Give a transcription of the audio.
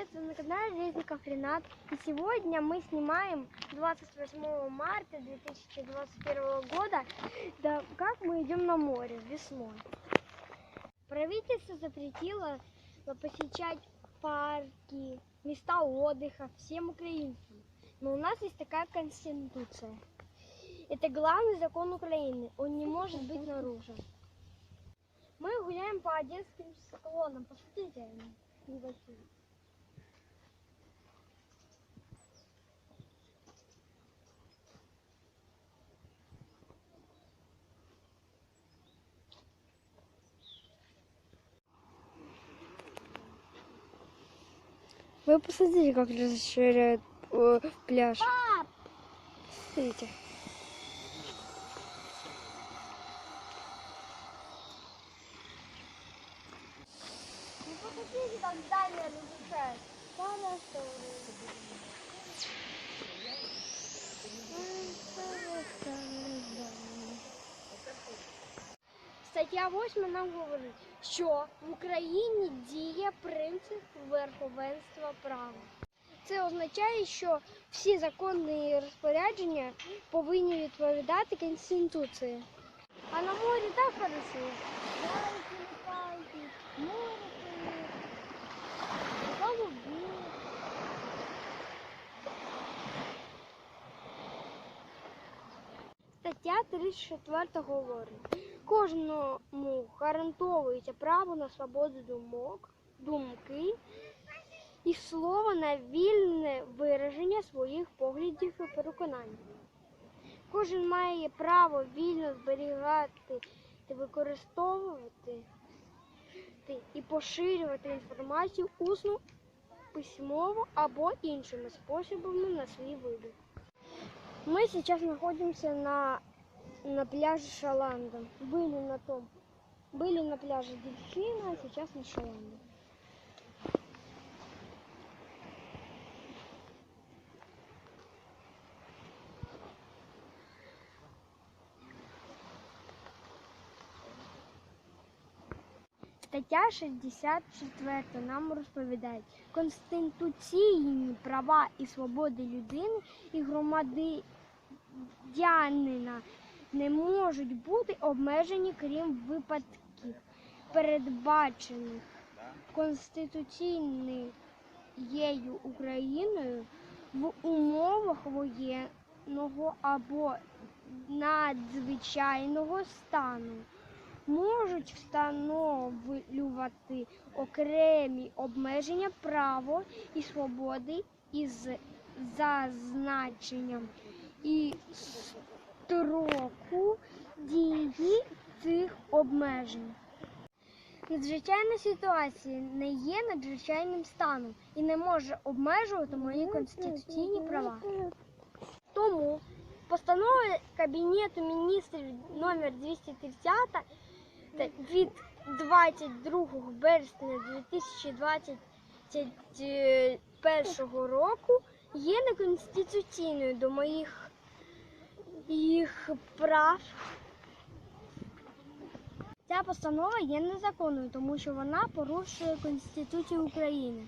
привет! Вы на канале Резников Ренат. И сегодня мы снимаем 28 марта 2021 года, да, как мы идем на море весной. Правительство запретило посещать парки, места отдыха всем украинцам. Но у нас есть такая конституция. Это главный закон Украины. Он не может быть нарушен. Мы гуляем по одесским склонам. Посмотрите, небольшие. Вы посмотрите, как расширяют э, пляж. Смотрите. Ну посмотрите, как здание разрушается. Стаття 8 нам говорить, що в Україні діє принцип верховенства права. Це означає, що всі законні розпорядження повинні відповідати Конституції. А на морі так хорошо. Стаття 34 говорить, кожному гарантовується право на свободу думок, думки і слова на вільне вираження своїх поглядів і переконань. Кожен має право вільно зберігати та використовувати ти- і поширювати інформацію усно, письмово або іншими способами на свій вибір. Мы сейчас находимся на, на пляже Шаланда. Были на том, были на пляже Дельфина, а сейчас на Шаланда. Стаття 64 нам розповідає, конституційні права і свободи людини і громадянина не можуть бути обмежені, крім випадків, передбачених конституційною Україною в умовах воєнного або надзвичайного стану можуть встановлювати окремі обмеження право і свободи із зазначенням і строку дії цих обмежень. Надзвичайна ситуація не є надзвичайним станом і не може обмежувати мої конституційні права. Тому постанова Кабінету міністрів номер 230 від 22 березня 2021 року є неконституційною до моїх їх прав. Ця постанова є незаконною, тому що вона порушує Конституцію України.